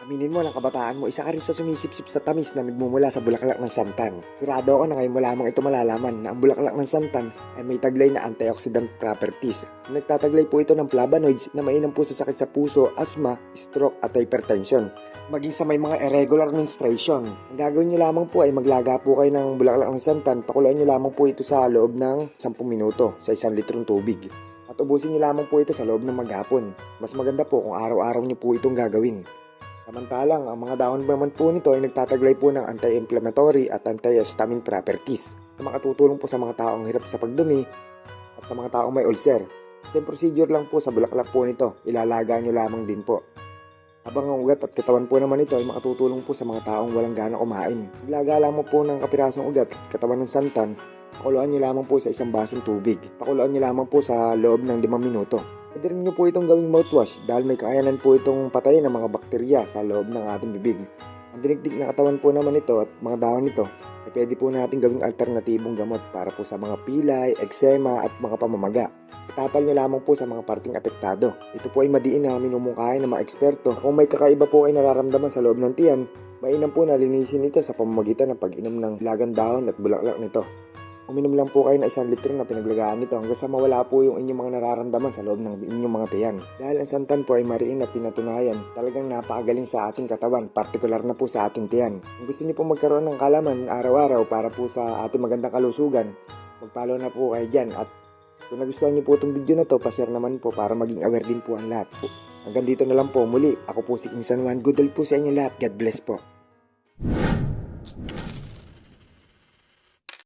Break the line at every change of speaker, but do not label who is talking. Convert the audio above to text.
Aminin mo ng kabataan mo, isa ka rin sa sumisipsip sa tamis na nagmumula sa bulaklak ng santan. Sigurado ako na ngayon mo lamang ito malalaman na ang bulaklak ng santan ay may taglay na antioxidant properties. Nagtataglay po ito ng flavonoids na mainam po sa sakit sa puso, asthma, stroke at hypertension. Maging sa may mga irregular menstruation. Ang gagawin nyo lamang po ay maglaga po kayo ng bulaklak ng santan. Pakuluan nyo lamang po ito sa loob ng 10 minuto sa isang litrong tubig. At ubusin nyo lamang po ito sa loob ng maghapon. Mas maganda po kung araw-araw nyo po itong gagawin. Samantalang, ang mga dahon naman po nito ay nagtataglay po ng anti-inflammatory at anti-histamine properties na makatutulong po sa mga taong hirap sa pagdumi at sa mga taong may ulcer. Same procedure lang po sa bulaklak po nito, ilalaga nyo lamang din po. Habang ang ugat at katawan po naman ito ay makatutulong po sa mga taong walang gana kumain. Ilaga lamang po ng kapirasong ugat at katawan ng santan, pakuluan nyo lamang po sa isang basong tubig. Pakuluan nyo lamang po sa loob ng 5 minuto. Pwede rin nyo po itong gawing mouthwash dahil may kakayanan po itong patayin ng mga bakterya sa loob ng ating bibig. Ang dinigdig na katawan po naman ito at mga dahon nito ay pwede po natin gawing alternatibong gamot para po sa mga pilay, eksema at mga pamamaga. Itapal nyo lamang po sa mga parting apektado. Ito po ay madiin na minumungkahi ng mga eksperto. Kung may kakaiba po ay nararamdaman sa loob ng tiyan, mainam po na linisin ito sa pamamagitan ng pag-inom ng lagang dahon at bulaklak nito. Uminom lang po kayo ng isang litro na pinaglagaan nito hanggang sa mawala po yung inyong mga nararamdaman sa loob ng inyong mga tiyan. Dahil ang santan po ay mariin na pinatunayan, talagang napakagaling sa ating katawan, partikular na po sa ating tiyan. Kung gusto niyo po magkaroon ng kalaman araw-araw para po sa ating magandang kalusugan, mag-follow na po kayo dyan at kung nagustuhan niyo po itong video na to, pa-share naman po para maging aware din po ang lahat. Hanggang dito na lang po muli. Ako po si Insan Juan. Good po sa inyo lahat. God bless po.